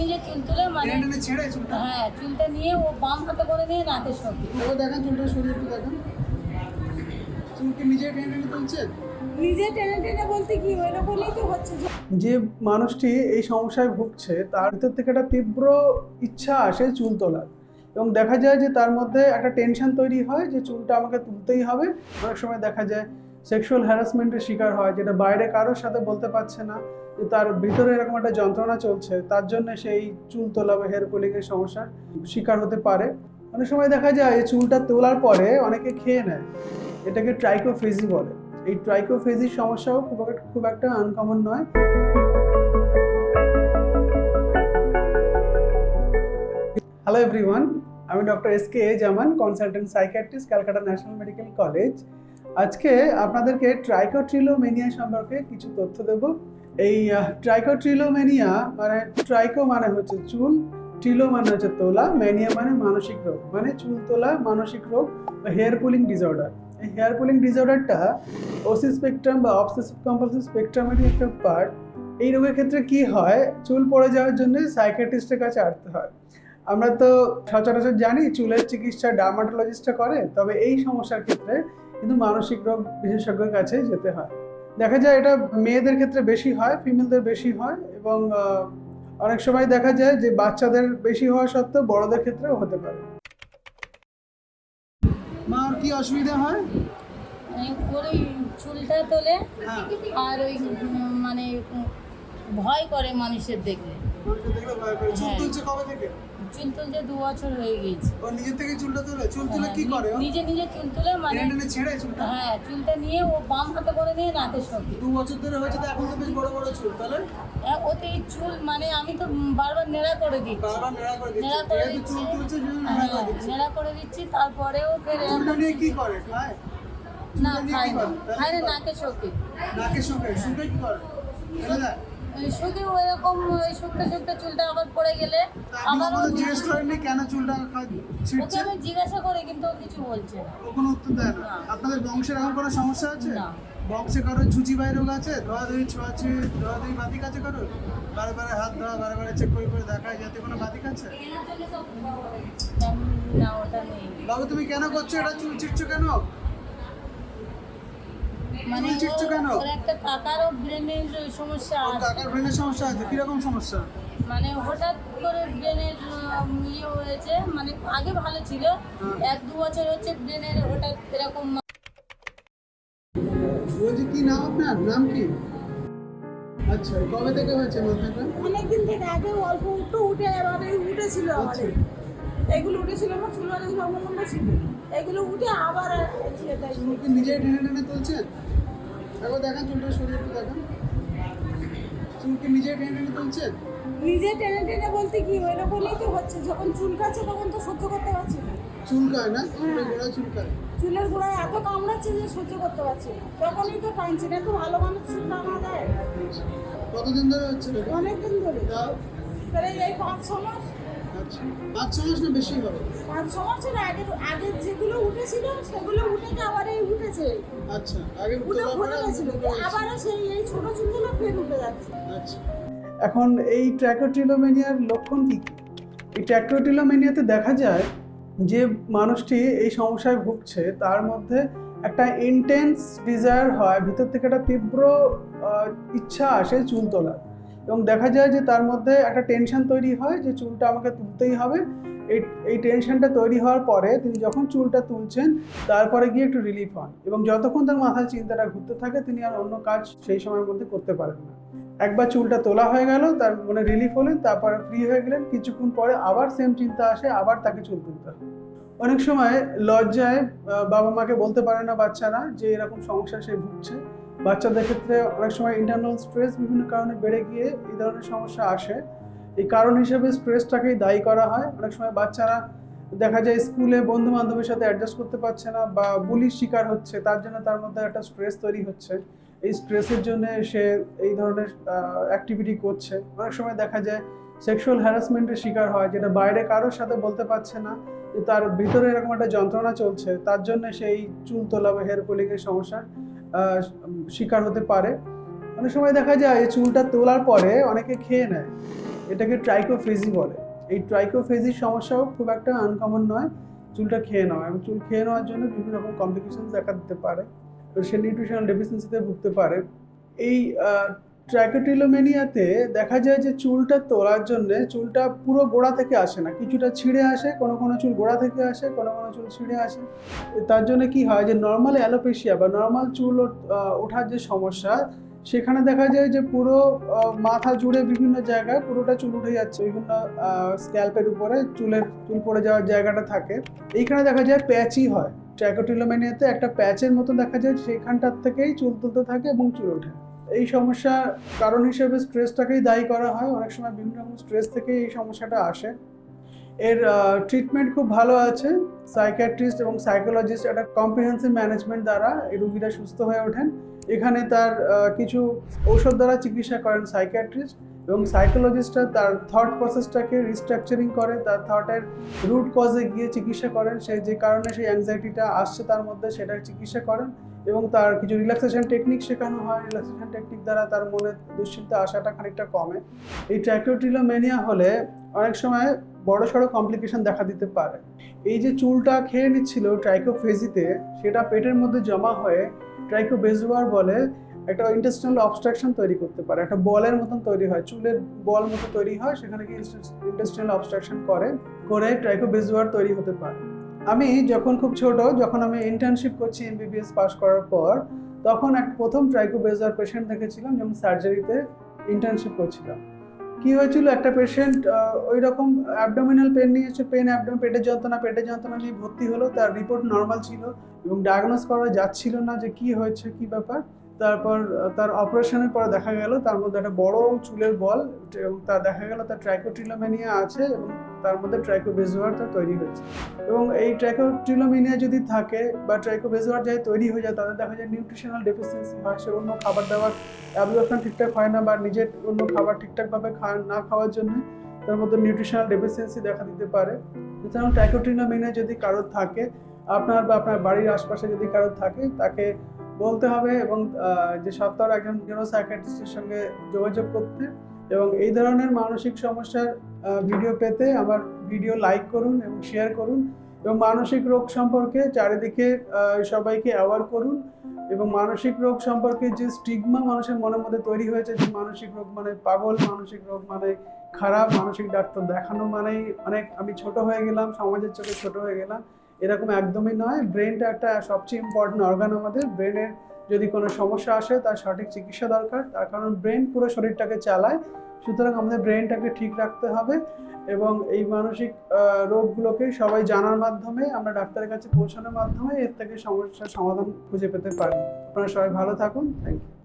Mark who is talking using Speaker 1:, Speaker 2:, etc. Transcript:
Speaker 1: নিজে নিজে চুল তুলে মানে
Speaker 2: ছেড়ে চুলটা?
Speaker 1: হ্যাঁ চুলটা নিয়ে ও বাম হাতে করে নিয়ে নাকের সঙ্গে।
Speaker 2: ওকে দেখেন চুলটা সরিয়ে একটু দেখেন। চুলকে নিজে টেনে টেনে তুলছেন
Speaker 3: নিজে টেনে টেনে বলতে কি ওই রকমই তো হচ্ছে।
Speaker 4: যে মানুষটি এই সমস্যায় ভুগছে তার ভিতর থেকে একটা তীব্র ইচ্ছা আসে চুল তোলার। এবং দেখা যায় যে তার মধ্যে একটা টেনশন তৈরি হয় যে চুলটা আমাকে তুলতেই হবে। অনেক সময় দেখা যায় সেক্সুয়াল হ্যারাসমেন্টের শিকার হয় যেটা বাইরে কারোর সাথে বলতে পারছে না। তার ভিতরে এরকম একটা যন্ত্রণা চলছে, তার জন্য সেই চুল তোলা বা হেয়ার পুলিংয়ের সমস্যার শিকার হতে পারে। অনেক সময় দেখা যায় এই চুলটা তোলার পরে অনেকে খেয়ে নেয়। এটাকে ট্রাইকোফেজি বলে। এই ট্রাইকোফেজির সমস্যাও খুব একটা- খুব একটা আনকমন নয়। হ্যালো এভরিওয়ান আমি doctor S K Zaman consultant psychiatrist Calcutta national medical college আজকে আপনাদেরকে ট্রাইকোট্রিলোমেনিয়া সম্পর্কে কিছু তথ্য দেব। এই ট্রাইকোট্রিলোমেনিয়া মানে ট্রাইকো মানে হচ্ছে চুল ট্রিলো মানে হচ্ছে তোলা ম্যানিয়া মানে মানসিক রোগ মানে চুল তোলা, মানসিক রোগ বা হেয়ার পুলিং ডিসঅর্ডার এই হেয়ার পুলিং ডিসঅর্ডারটা ওসি স্পেকট্রাম বা অবসেসিভ কম্পালসিভ স্পেকট্রামেরই একটা পার্ট এই রোগের ক্ষেত্রে কি হয়? চুল পড়ে যাওয়ার জন্য সাইকিয়াট্রিস্টের কাছে আসতে হয়। আমরা তো সচরাচর জানি চুলের চিকিৎসা ডার্মাটোলজিস্টটা করে, তবে এই সমস্যার ক্ষেত্রে কিন্তু মানসিক রোগ বিশেষজ্ঞের কাছে যেতে হয়। দেখা যায় এটা মেয়েদের ক্ষেত্রে বেশি হয় ফিমেলদের বেশি হয় এবং অনেক সময় দেখা যায় যে বাচ্চাদের বেশি হওয়া সত্ত্বেও বড়দের ক্ষেত্রেও হতে পারে।
Speaker 2: মা আর কি অসুবিধা হয়?
Speaker 1: মানে ওই চুলটা তোলে
Speaker 2: হ্যাঁ।
Speaker 1: আর ওই মানে ভয় করে মানুষের দেখলে।
Speaker 2: চুল
Speaker 1: হ্যাঁ।
Speaker 2: তুলছে কবে থেকে?
Speaker 1: চুল তুলতে দু বছর হয়ে গিয়েছে।
Speaker 2: ও থেকে চুলটা তোলে? চুল তুলে কি করে
Speaker 1: নিজে নিজে চুল তুলে মানে
Speaker 2: টেনে টেনে ছেড়ে চুলটা?
Speaker 1: হ্যাঁ চুলটা নিয়ে ও বাম হাতে করে নিয়ে নাকের সঙ্গে।
Speaker 2: দু বছর ধরে হয়েছে তো এখন তো বেশ বড় বড় চুল তাহলে?
Speaker 1: হ্যাঁ, ওতে এই চুল মানে আমি তো বারবার নেড়া করে দিচ্ছি।
Speaker 2: বারবার নেড়া করে দিচ্ছে।
Speaker 1: নেড়া করে দিচ্ছি
Speaker 2: চুল তুলছে নেড়া
Speaker 1: হ্যাঁ
Speaker 2: করে দিচ্ছে।
Speaker 1: তারপরেও ফের
Speaker 2: চুলটা নিয়ে কি করে খায়?
Speaker 1: না
Speaker 2: কি
Speaker 1: না।
Speaker 2: করে?
Speaker 1: নাকের সঙ্গে।
Speaker 2: নাকের সঙ্গে শুকে কি করে?
Speaker 1: শুধু ওইরকম ওই শুকতে শুকতে চুলটা আবার পড়ে গেলে আবার
Speaker 2: জিজ্ঞেস করেননি কেন চুলটা
Speaker 1: ওকে আমি জিজ্ঞাসা করি কিন্তু ও কিছু বলছে না।
Speaker 2: ও কোনো উত্তর দেয় না। আপনাদের বংশের এমন কোনো সমস্যা আছে?
Speaker 1: না।
Speaker 2: বংশে কারও ছুচি বাই রোগ আছে? ধোয়া ধুই ছোঁয়াছুঁই ধোয়া ধুই বাতিক আছে কারও বারে বারে হাত ধোয়া বারে বারে চেক করে করে দেখায় যাতে কোনো
Speaker 1: ওটা নেই।
Speaker 2: বাবু তুমি কেন করছ? এটা চুল ছিটছো কেন?
Speaker 1: মানে
Speaker 2: চুল কেন?
Speaker 1: ওর একটা কাকারও ব্রেনের সমস্যা আছে।
Speaker 2: কাকার ব্রেনের সমস্যা আছে? কীরকম সমস্যা?
Speaker 1: মানে হঠাৎ করে ব্রেনের ইয়ে হয়েছে মানে আগে ভালো ছিল
Speaker 2: হ্যাঁ।
Speaker 1: এক দু বছর হচ্ছে ব্রেনের হঠাৎ এরকম
Speaker 2: বলছি কি নাম আপনার? নাম কি? আচ্ছা কবে থেকে হয়েছে মাথাটা?
Speaker 3: অনেকদিন থেকে আগে অল্প একটু উঠে এবারে উঠেছিল
Speaker 2: আচ্ছা।
Speaker 3: আমাদের। এগুলো উঠেছিল আমার চুল অনেক লম্বা ছিল। এগুলো উঠে আবার ছেড়ে দেয়
Speaker 2: চুল কি নিজে টেনে টেনে তুলছেন একবার দেখান চুলটা সরিয়ে একটু দেখান। চুল নিজে টেনে টেনে তুলছেন
Speaker 3: নিজে টেনে টেনে বলতে কি ওই রকমই তো হচ্ছে। যখন চুল কাছে তখন তো সহ্য করতে পারছি না।
Speaker 2: চুলকায় না? চুলের গোড়া চুলকায়
Speaker 3: চুলের গোড়ায় এত কামড়াচ্ছে যে সহ্য করতে পারছি না। তখনই তো টানছি। না তো ভালো মানুষ চুল টানা যায়।
Speaker 2: কতদিন ধরে হচ্ছে এটা?
Speaker 3: অনেকদিন ধরে। তাহলে এই পাঁচ ছ মাস।
Speaker 2: আচ্ছা। পাঁচ ছ মাস না বেশি হবে।
Speaker 3: পাঁচ ছ মাসের আগে আগে যেগুলো উঠেছিল সেগুলো উঠে আবার এই উঠেছে।
Speaker 2: আচ্ছা আগে
Speaker 3: উঠে ভরে গেছিল। আবারও সেই এই ছোট চুলগুলো ফের উঠে যাচ্ছে।
Speaker 2: আচ্ছা।
Speaker 4: এখন এই ট্র্যাকোটিলোমেনিয়ার লক্ষণ কী কী? এই ট্র্যাকোটিলোমেনিয়াতে দেখা যায় যে মানুষটি এই সমস্যায় ভুগছে তার মধ্যে একটা ইন্টেন্স ডিজায়ার হয় ভিতর থেকে একটা তীব্র আহ, ইচ্ছা আসে চুল তোলার। এবং দেখা যায় যে তার মধ্যে একটা টেনশন তৈরি হয় যে চুলটা আমাকে তুলতেই হবে। এই এই টেনশনটা তৈরি হওয়ার পরে তিনি যখন চুলটা তুলছেন, তারপরে গিয়ে একটু রিলিফ হন এবং যতক্ষণ তার মাথায় চিন্তাটা ঘুরতে থাকে, তিনি আর অন্য কাজ সেই সময়ের মধ্যে করতে পারেন না। একবার চুলটা তোলা হয়ে গেল, তার মানে রিলিফ হলেন, তারপরে ফ্রি হয়ে গেলেন, কিছুক্ষণ পরে আবার সেম চিন্তা আসে, আবার তাকে চুল তুলতে হয়। অনেক সময় লজ্জায় বাবা মাকে বলতে পারে না বাচ্চারা যে এরকম সমস্যা সে ভুগছে। বাচ্চাদের ক্ষেত্রে অনেক সময় ইন্টারনাল স্ট্রেস বিভিন্ন কারণে বেড়ে গিয়ে এই ধরনের সমস্যা আসে। এই কারণ হিসেবে স্ট্রেসটাকেই দায়ী করা হয়। অনেক সময় বাচ্চারা দেখা যায় স্কুলে বন্ধু বান্ধবের সাথে অ্যাডজাস্ট করতে পারছে না বা বুলির শিকার হচ্ছে, তার জন্য তার মধ্যে একটা স্ট্রেস তৈরি হচ্ছে। এই স্ট্রেসের জন্য সে এই ধরনের অ্যাক্টিভিটি করছে। অনেক সময় দেখা যায় সেক্সুয়াল হ্যারাসমেন্টের শিকার হয়, যেটা বাইরে কারোর সাথে বলতে পারছে না। যে তার ভিতরে এরকম একটা যন্ত্রণা চলছে, তার জন্য সেই চুল তোলা বা হেয়ার পুলিংয়ের সমস্যার শিকার হতে পারে। অনেক সময় দেখা যায় এই চুলটা তোলার পরে অনেকে খেয়ে নেয়। এটাকে ট্রাইকোফেজি বলে। এই ট্রাইকোফেজির সমস্যাও খুব একটা আনকমন নয়, চুলটা খেয়ে নেওয়া এবং চুল খেয়ে নেওয়ার জন্য বিভিন্ন রকম কমপ্লিকেশন দেখা দিতে পারে। তো সে নিউট্রিশনাল ডেফিসিয়েন্সিতে ভুগতে পারে। এই ট্র্যাকোটিলোমেনিয়াতে দেখা যায় যে চুলটা তোলার জন্যে চুলটা পুরো গোড়া থেকে আসে না। কিছুটা ছিঁড়ে আসে, কোনো কোনো চুল গোড়া থেকে আসে, কোনো কোনো চুল ছিঁড়ে আসে। তার জন্য কি হয় যে নর্মাল অ্যালোপেশিয়া বা নর্মাল চুল ওঠার যে সমস্যা, সেখানে দেখা যায় যে পুরো মাথা জুড়ে বিভিন্ন জায়গায় পুরোটা চুল উঠে যাচ্ছে। বিভিন্ন স্ক্যাল্পের উপরে চুলের, চুল পড়ে যাওয়ার জায়গাটা থাকে। এইখানে দেখা যায় প্যাচই হয়। ট্র্যাকোটিলোমেনিয়াতে একটা প্যাচের মতো দেখা যায়, সেখানটার থেকেই চুল তুলতে থাকে এবং চুল ওঠে। এই সমস্যা কারণ হিসেবে স্ট্রেসটাকেই দায়ী করা হয়। অনেক সময় বিভিন্ন রকম স্ট্রেস থেকেই এই সমস্যাটা আসে। এর ট্রিটমেন্ট খুব ভালো আছে। সাইকিয়াট্রিস্ট এবং সাইকোলজিস্ট একটা কম্প্রিহেন্সিভ ম্যানেজমেন্ট দ্বারা এই রুগীরা সুস্থ হয়ে ওঠেন। এখানে তার কিছু ঔষধ দ্বারা চিকিৎসা করেন সাইকিয়াট্রিস্ট এবং সাইকোলজিস্টরা তার থট প্রসেসটাকে রিস্ট্রাকচারিং করে, তার থটের রুট কজে গিয়ে চিকিৎসা করেন। সে যে কারণে সেই অ্যাংজাইটিটা আসছে তার মধ্যে সেটার চিকিৎসা করেন। এবং তার কিছু রিল্যাক্সেশন টেকনিক শেখানো হয়। রিল্যাক্সেশন টেকনিক দ্বারা তার মনে দুশ্চিন্তা আসাটা খানিকটা কমে। এই ট্র্যাকোটিলোমেনিয়া হলে অনেক সময় বড় সড়ো কমপ্লিকেশন দেখা দিতে পারে। এই যে চুলটা খেয়ে নিচ্ছিল ট্রাইকোফেজিতে সেটা পেটের মধ্যে জমা হয়ে ট্রাইকোবেজুয়ার বলে একটা ইন্টেস্টিনাল অবস্ট্রাকশন তৈরি করতে পারে। একটা বলের মতন তৈরি হয়। চুলের বল মতো তৈরি হয়, সেখানে কি ইন্টেস্টিনাল অবস্ট্রাকশন করে করে ট্রাইকোবেজুয়ার তৈরি হতে পারে। আমি যখন খুব ছোট, যখন আমি ইন্টার্নশিপ করছি এমবিবিএস পাশ করার পর, তখন এক প্রথম ট্রাইকোবেজার পেশেন্ট দেখেছিলাম যেমন সার্জারিতে ইন্টার্নশিপ করছিলাম। কি হয়েছিল? একটা পেশেন্ট ওই রকম অ্যাবডোমিনাল পেন নিয়েছে পেন অ্যাবডোম পেটের যন্ত্রণা পেটের যন্ত্রণা নিয়ে ভর্তি হলো, তার রিপোর্ট নর্মাল ছিল। এবং ডায়াগনোস করা যাচ্ছিল না যে কি হয়েছে, কি ব্যাপার। তারপর, তার অপারেশনের পরে দেখা গেল তার মধ্যে একটা বড় চুলের বল এবং তা দেখা গেল তার ট্রাইকোটিলোমেনিয়া আছে এবং তার মধ্যে ট্রাইকোবেজুয়ার তার তৈরি হয়েছে। এবং এই ট্রাইকোটিলোমেনিয়া যদি থাকে বা ট্রাইকোবেজুয়ার যাই তৈরি হয়ে যায় তাদের দেখা যায় নিউট্রিশনাল ডেফিসিয়েন্সি হয়, সে অন্য খাবার দাবার অ্যাবজর্পশন ঠিকঠাক হয় না বা নিজের অন্য খাবার ঠিকঠাকভাবে খাওয়া না খাওয়ার জন্য তার মধ্যে নিউট্রিশনাল ডেফিসিয়েন্সি দেখা দিতে পারে। এছাড়াও ট্রাইকোটিলোমেনিয়া যদি কারোর থাকে আপনার বা আপনার বাড়ির আশপাশে যদি কারও থাকে, তাকে বলতে হবে এবং যে সপ্তাহ একজন নিউরোসাইকিয়াট্রিস্টের সঙ্গে যোগাযোগ করতে এবং এই ধরনের মানসিক সমস্যার ভিডিও পেতে আমার ভিডিও লাইক করুন এবং শেয়ার করুন এবং মানসিক রোগ সম্পর্কে চারিদিকে সবাইকে অ্যাওয়ার করুন এবং মানসিক রোগ সম্পর্কে যে স্টিগমা মানুষের মনের মধ্যে তৈরি হয়েছে যে মানসিক রোগ মানে পাগল, মানসিক রোগ মানে খারাপ, মানসিক ডাক্তার দেখানো মানেই অনেক, আমি ছোট হয়ে গেলাম, সমাজের চোখে ছোট হয়ে গেলাম। এরকম একদমই নয়। ব্রেনটা একটা সবচেয়ে ইম্পর্টেন্ট অর্গান আমাদের। ব্রেনের যদি কোনো সমস্যা আসে, তার সঠিক চিকিৎসা দরকার। তার কারণ ব্রেন পুরো শরীরটাকে চালায়। সুতরাং আমাদের ব্রেনটাকে ঠিক রাখতে হবে এবং এই মানসিক রোগগুলোকে সবাই জানার মাধ্যমে, আমরা ডাক্তারের কাছে পৌঁছানোর মাধ্যমে এর থেকে সমস্যার সমাধান খুঁজে পেতে পারি। আপনারা সবাই ভালো থাকুন। Thank you